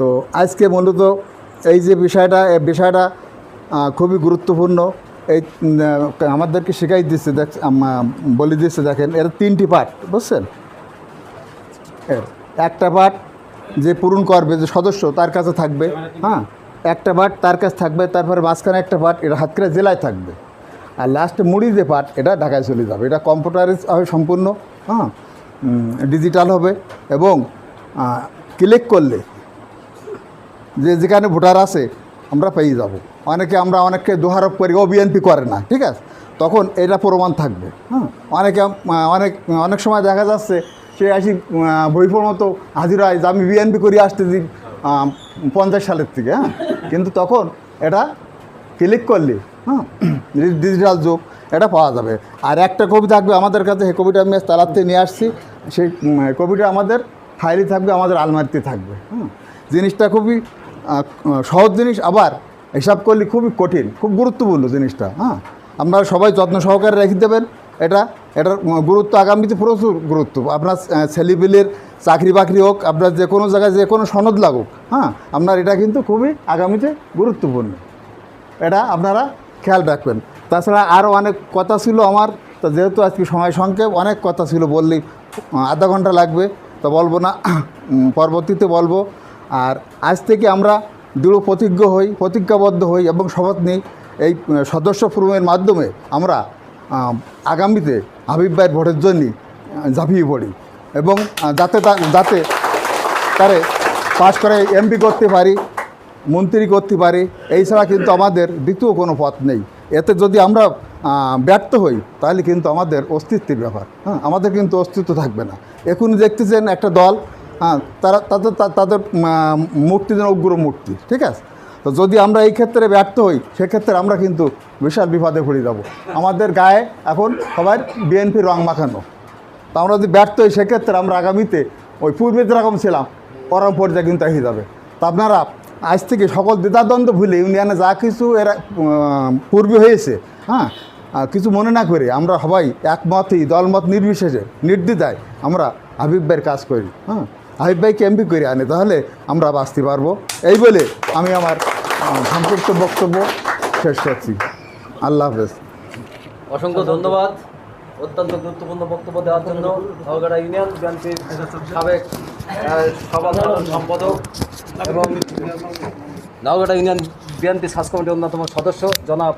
তো আজকে মূলত এই যে বিষয়টা বিষয়টা খুবই গুরুত্বপূর্ণ। এই আমাদেরকে শেখাই দিচ্ছে, দেখ বলে দিচ্ছে, দেখেন, এর তিনটি পার্ট, বুঝছেন? একটা পার্ট যে পূরণ করবে, যে সদস্য তার কাছে থাকবে হ্যাঁ? একটা পার্ট তার কাছে থাকবে, তারপরে মাঝখানে একটা পার্ট এটা হাতকড়া জেলায় থাকবে। আর লাস্টে মুড়ি যে পার্ট, এটা ঢাকায় চলে যাবে। এটা কম্পিউটারাইজ হবে সম্পূর্ণ হ্যাঁ? ডিজিটাল হবে এবং ক্লিক করলে যে যেখানে ভোটার আছে, আমরা পেয়ে যাব। অনেকে আমরা, অনেককে দোহারোপ করি, ও বিএনপি করে না, ঠিক আছে? তখন এটা প্রমাণ থাকবে হ্যাঁ? অনেকে অনেক অনেক সময় দেখা যাচ্ছে, সে আসি বইফোর মতো হাজির হয় যে, আমি বিএনপি করি আসতেছি পঞ্চাশ সালের থেকে হ্যাঁ? কিন্তু তখন এটা ক্লিক করলে হ্যাঁ? ডিজিটাল যুগ, এটা পাওয়া যাবে। আর একটা কবি থাকবে আমাদের কাছে, সেই কবিটা আমি তালাতে নিয়ে আসছি। সেই কবিটা আমাদের ফাইলে থাকবে, আমাদের আলমারিতে থাকবে হ্যাঁ? জিনিসটা খুবই সহজ জিনিস আবার হিসাব করলে খুবই কঠিন, খুব গুরুত্বপূর্ণ জিনিসটা হ্যাঁ? আপনারা সবাই যত্ন সহকারে রেখে দেবেন এটা, এটার গুরুত্ব আগামীতে প্রচুর গুরুত্ব। আপনার ছেলেপিলের চাকরি বাকরি হোক, আপনার যে কোনো জায়গায় যে কোনো সনদ লাগুক হ্যাঁ? আপনার এটা কিন্তু খুবই আগামীতে গুরুত্বপূর্ণ। এটা আপনারা খেয়াল রাখবেন। তাছাড়া আরও অনেক কথা ছিল আমার, তো যেহেতু আজকে সময় সংক্ষেপ, অনেক কথা ছিল বললি আধা ঘণ্টা লাগবে, তো বলব না পরবর্তীতে বলব। আর আজ থেকে আমরা দৃঢ় প্রতিজ্ঞ হই, প্রতিজ্ঞাবদ্ধ হই এবং শপথ নিই এই সদস্য ফোরামের মাধ্যমে আমরা আগামীতে হাবিব ভাইয়ের ভোটের জন্যই ঝাঁপিয়ে পড়ি এবং যাতে যাতে তারে পাশ করে এমপি করতে পারি, মন্ত্রী করতে পারি, এই ছাড়া কিন্তু আমাদের দ্বিতীয় কোনো পথ নেই। এতে যদি আমরা ব্যর্থ হই, তাহলে কিন্তু আমাদের অস্তিত্বের ব্যাপার। হ্যাঁ আমাদের কিন্তু অস্তিত্ব থাকবে না। এখন দেখতেছেন একটা দল হ্যাঁ তারা তাদের তাদের মূর্তি যেন উগ্র মূর্তি, ঠিক আছে? তো যদি আমরা এই ক্ষেত্রে ব্যর্থ হই, সেক্ষেত্রে আমরা কিন্তু বিশাল বিপদে পড়ে যাব। আমাদের গায়ে এখন সবাই বিএনপি রং মাখানো। তা আমরা যদি ব্যর্থ হই, সেক্ষেত্রে আমরা আগামীতে ওই পূর্বে যেরকম ছিলাম, পরম পর্যায়ে কিন্তু এসে যাবে। তা আপনারা আজ থেকে সকল দ্বিধাদ্বন্দ্ব ভুলে ইউনিয়নে যা কিছু এরা পূর্বে হয়েছে হ্যাঁ কিছু মনে না করে আমরা সবাই একমতই দলমত নির্বিশেষে, নির্দ্বিধায় আমরা হাবিব কাজ করি হ্যাঁ। হাবিব ভাইকে এমপি করে আনি? তাহলে আমরা বাঁচতে পারব। এই বলে আমি আমার সংক্ষিপ্ত বক্তব্য শেষ করছি। আল্লাহ হাফেজ। অসংখ্য ধন্যবাদ। অত্যন্ত গুরুত্বপূর্ণ বক্তব্য দেওয়ার জন্য নওগাঁড়া ইউনিয়ন বিএনপির সাবেক সভাপতি সম্পাদক এবং নওগাঁড়া ইউনিয়ন বিএনপি সাজ কমিটির অন্যতম সদস্য জনাব